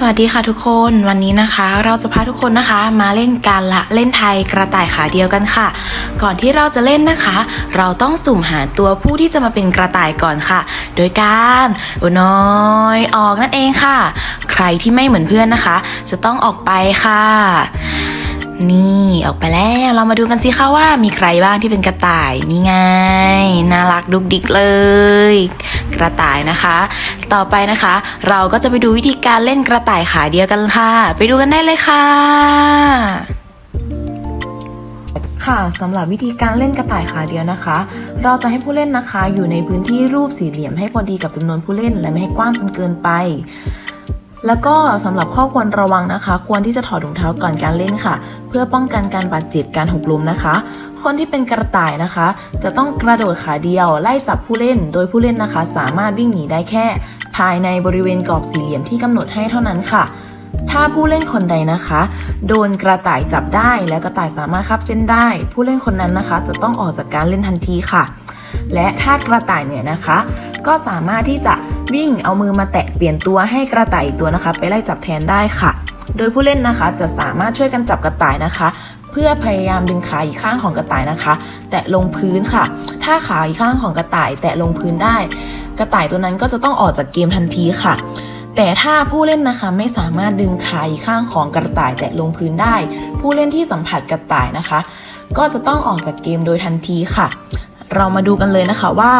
สวัสดีค่ะทุกคนวันนี้นะคะ เราจะพาทุกคนนะคะ มาเล่นการละเล่นไทยกระต่ายขาเดียวกันค่ะ ก่อนที่เราจะเล่นนะคะ เราต้องสุ่มหาตัวผู้ที่จะมาเป็นกระต่ายก่อนค่ะ โดยการอุน้อยออกนั่นเองค่ะ ใครที่ไม่เหมือนเพื่อนนะคะ จะต้องออกไปค่ะ นี่ออกไปแล้วเรามาดูกันสิคะว่ามีใครบ้างที่เป็นกระต่ายนี่ไงน่ารักดุกดิกเลย กระต่ายนะคะ ต่อไปนะคะ เราก็จะไปดูวิธีการเล่นกระต่ายขาเดียวกันค่ะ ไปดูกันได้เลยค่ะค่ะสำหรับวิธีการเล่นกระต่ายขาเดียวนะคะ เราจะให้ผู้เล่นนะคะ อยู่ในพื้นที่รูปสี่เหลี่ยมให้พอดีกับจำนวนผู้เล่น และไม่ให้กว้างจนเกินไป แล้วก็สำหรับข้อควรระวังนะคะ ควรที่จะถอดรองเท้าก่อนการเล่นค่ะ เพื่อป้องกันการบาดเจ็บการหกล้มนะคะ คนที่เป็นกระต่ายนะคะ จะต้องกระโดดขาเดียวไล่จับผู้เล่น โดยผู้เล่นนะคะ สามารถวิ่งหนีได้แค่ ภายในบริเวณกรอบสี่เหลี่ยมที่กำหนดให้เท่านั้นค่ะ ถ้าผู้เล่นคนใดนะคะ โดนกระต่ายจับได้และกระต่ายสามารถคับเส้นได้ ผู้เล่นคนนั้นนะคะ จะต้องออกจากการเล่นทันทีค่ะ และถ้ากระต่ายเนี่ยนะคะ ก็สามารถที่จะ วิ่งเอามือมาแตะเปลี่ยนตัวให้กระต่ายตัวนะคะ ไปไล่จับแทนได้ค่ะ โดยผู้เล่นนะคะจะสามารถช่วยกันจับกระต่ายนะคะ เพื่อพยายามดึงขาอีกข้างของกระต่ายนะคะ แตะลงพื้นค่ะ ถ้าขาอีกข้างของกระต่าย แตะลงพื้นได้ กระต่ายตัวนั้นก็จะต้องออกจากเกมทันทีค่ะแต่ถ้าผู้เล่นนะคะไม่สามารถดึงขาอีกข้างของกระต่ายแตะลงพื้นได้ ผู้เล่นที่สัมผัสกระต่ายนะคะ ก็จะต้องออกจากเกมโดยทันทีค่ะ เรามาดูกันเลยนะคะว่า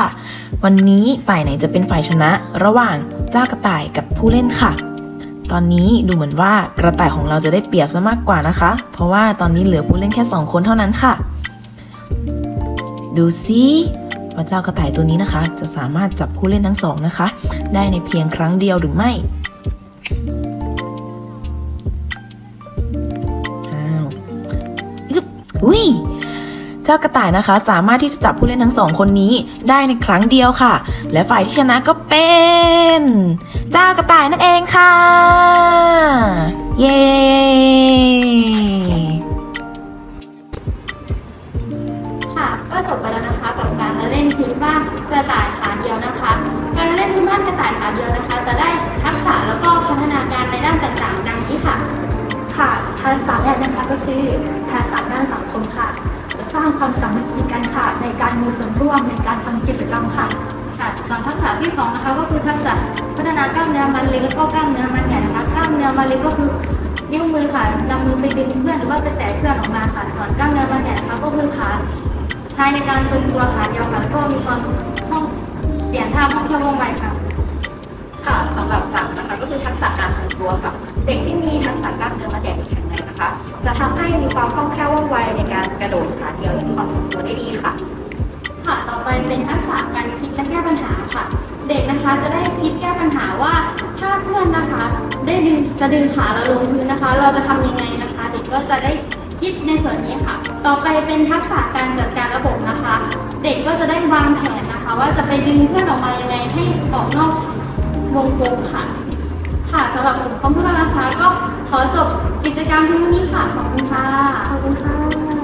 วันนี้ฝ่ายไหนจะเป็นฝ่ายชนะ ระหว่างเจ้ากระต่ายกับผู้เล่นค่ะ ตอนนี้ดูเหมือนว่ากระต่ายของเราจะได้เปรียบซะมากกว่านะคะ เพราะว่าตอนนี้เหลือผู้เล่นแค่สองคนเท่านั้นค่ะ ดูซิว่าเจ้ากระต่ายตัวนี้นะคะ จะสามารถจับผู้เล่นทั้งสองนะคะ ได้ในเพียงครั้งเดียวหรือไม่อ้าวอึ๊บอุ้ย เจ้ากระต่ายนะคะ สามารถที่จะจับผู้เล่นทั้งสองคนนี้ได้ในครั้งเดียวค่ะ และฝ่ายที่ชนะก็เป็น เจ้ากระต่ายนั่นเองค่ะ เย้ค่ะก็จบไปแล้วนะคะกับการละเล่นพื้นบ้านกระต่ายขาเดียวนะคะ การละเล่นพื้นบ้านกระต่ายขาเดียวนะคะ จะได้ทักษะแล้วก็พัฒนาการในด้านต่างๆ ดังนี้ค่ะ ค่ะทักษะแรกนะคะก็คือทักษะด้านสังคมค่ะจะ สร้างความสามัคคีกันค่ะ ในการมีส่วนร่วมในการทำกิจกรรมค่ะ ค่ะส่วนทักษะที่สองนะคะก็คือทักษะพัฒนากล้ามเนื้อมันเล็กแล้วก็กล้ามเนื้อมันใหญ่นะคะกล้ามเนื้อมันเล็กก็คือนิ้วมือค่ะนำมือไปดึงเพื่อนหรือว่าไปแตะเพื่อนออกมาค่ะส่วนกล้ามเนื้อมันใหญ่นะคะก็คือขาใช้ในการทรงตัวขาเดียวค่ะแล้วก็มีความคล่องเปลี่ยนท่าคล่องแคล่วว่องไวค่ะค่ะสำหรับสามนะคะก็คือทักษะการทรงตัวกับเด็กที่มีทักษะกล้ามเนื้อมัดใหญ่แข็งแรงนะคะ จะทำให้มีความคล่องแคล่วว่องไวในการกระโดดขา เดียวและมีความทรงตัวได้ดีค่ะ ค่ะ ต่อไปเป็นทักษะการคิดและแก้ปัญหาค่ะ เด็กนะคะจะได้คิดแก้ปัญหาว่า ถ้าเพื่อนนะคะ ได้ดึงจะดึงขาเราลงพื้นนะคะ เราจะทำยังไงนะคะ เด็กก็จะได้คิดในส่วนนี้ค่ะ ต่อไปเป็นทักษะการจัดการระบบนะคะ เด็กก็จะได้วางแผนนะคะ ว่าจะไปดึงเพื่อนออกมายังไงให้ออกนอกวงกลมค่ะ ค่ะสำหรับผมของพวกเรานะคะก็ขอจบกิจกรรมเพียงเท่านี้ค่ะ ขอบคุณค่ะ ขอบคุณค่ะ